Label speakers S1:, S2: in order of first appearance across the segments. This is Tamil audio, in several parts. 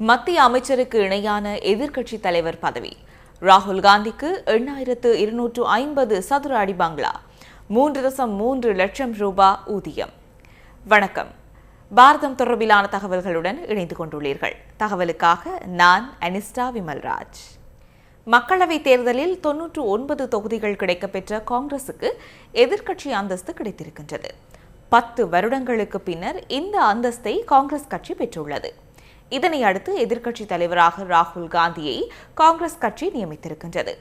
S1: மத்திய அமைச்சருக்கு இணையான எதிர்க்கட்சி தலைவர் பதவி. ராகுல் காந்திக்கு எண்ணாயிரத்து இருநூற்று ஐம்பது சதுர அடி பங்களா மூன்று தசம் மூன்று லட்சம் ரூபாய் ஊதியம். வணக்கம். பாரதம் தொடர்பிலான தகவல்களுடன் இணைந்து கொண்டுள்ளீர்கள். தகவலுக்காக நான் அனிஸ்டா விமல்ராஜ். மக்களவைத் தேர்தலில் தொன்னூற்று ஒன்பது தொகுதிகள் கிடைக்கப்பெற்ற காங்கிரசுக்கு எதிர்க்கட்சி அந்தஸ்து கிடைத்திருக்கின்றது. பத்து வருடங்களுக்கு பின்னர் இந்த அந்தஸ்தை காங்கிரஸ் கட்சி பெற்றுள்ளது. இதனை அடுத்து எதிர்க்கட்சித் தலைவராக ராகுல் காந்தியை காங்கிரஸ் கட்சி நியமித்திருக்கின்றது.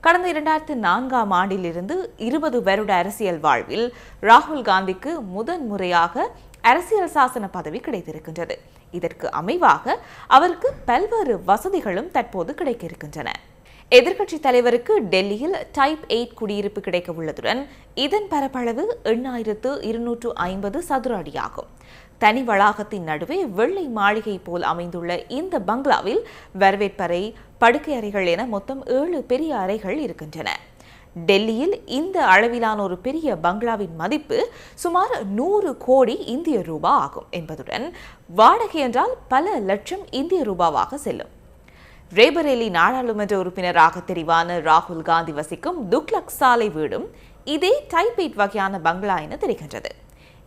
S1: கடந்த இரண்டாயிரத்து நான்காம் ஆண்டிலிருந்து இருபது வருட அரசியல் வாழ்வில் ராகுல் காந்திக்கு முதன் முறையாக அரசியல் சாசன பதவி கிடைத்திருக்கின்றது. இதற்கு அமைவாக அவருக்கு பல்வேறு வசதிகளும் தற்போது கிடைக்க இருக்கின்றன எதிர்கட்சி தலைவருக்கு டெல்லியில் டைப் எயிட் குடியிருப்பு கிடைக்க உள்ளதுடன் இதன் பரப்பளவு எண்ணாயிரத்து இருநூற்று ஐம்பது சதுர அடியாகும். தனி வளாகத்தின் நடுவே வெள்ளை மாளிகை போல் அமைந்துள்ள இந்த பங்களாவில் வரவேற்பறை படுக்கை அறைகள் என மொத்தம் ஏழு பெரிய அறைகள் இருக்கின்றன. டெல்லியில் இந்த அளவிலான ஒரு பெரிய பங்களாவின் மதிப்பு சுமார் நூறு கோடி இந்திய ரூபா ஆகும் என்பதுடன் வாடகை என்றால் பல லட்சம் இந்திய ரூபாவாக செல்லும். ரேபரேலி நாடாளுமன்ற உறுப்பினராக தெரிவான ராகுல் காந்தி வசிக்கும் துக்லக் சாலை வீடும் இதே டைபேட் வகையான பங்களா என தெரிகின்றது.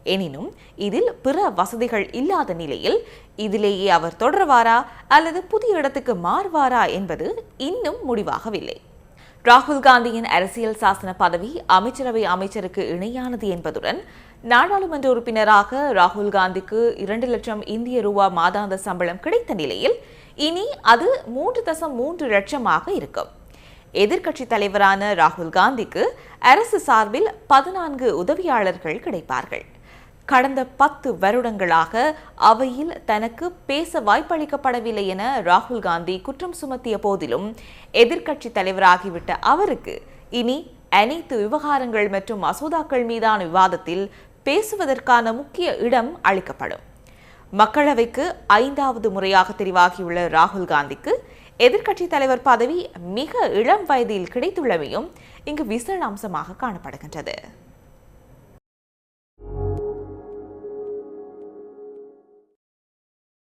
S1: எனினும் இதில் பிற வசதிகள் இல்லாத நிலையில் இதிலேயே அவர் தொடர்வாரா அல்லது புதிய இடத்துக்கு மாறுவாரா என்பது இன்னும் முடிவாகவில்லை. ராகுல் காந்தியின் அரசியல் சாசன பதவி அமைச்சரவை அமைச்சருக்கு இணையானது என்பதுடன் நாடாளுமன்ற உறுப்பினராக ராகுல் காந்திக்கு இரண்டு லட்சம் இந்திய ரூபா மாதாந்த சம்பளம் கிடைத்த நிலையில் இனி அது மூன்று தசம் மூன்று லட்சமாக இருக்கும். எதிர்க்கட்சி தலைவரான ராகுல் காந்திக்கு அரசு சார்பில் பதினான்கு உதவியாளர்கள் கிடைப்பார்கள். கடந்த பத்து வருடங்களாக அவையில் தனக்கு பேச வாய்ப்பளிக்கப்படவில்லை என ராகுல் காந்தி குற்றம் சுமத்திய போதிலும் எதிர்க்கட்சி தலைவராகிவிட்ட அவருக்கு இனி அனைத்து விவகாரங்கள் மற்றும் மசோதாக்கள் மீதான விவாதத்தில் பேசுவதற்கான முக்கிய இடம் அளிக்கப்படும். மக்களவைக்கு ஐந்தாவது முறையாக தெரிவாகியுள்ள ராகுல் காந்திக்கு எதிர்க்கட்சி தலைவர் பதவி மிக இளம் வயதில் கிடைத்துள்ளமையும் இங்கு விசேட அம்சமாக காணப்படுகின்றது.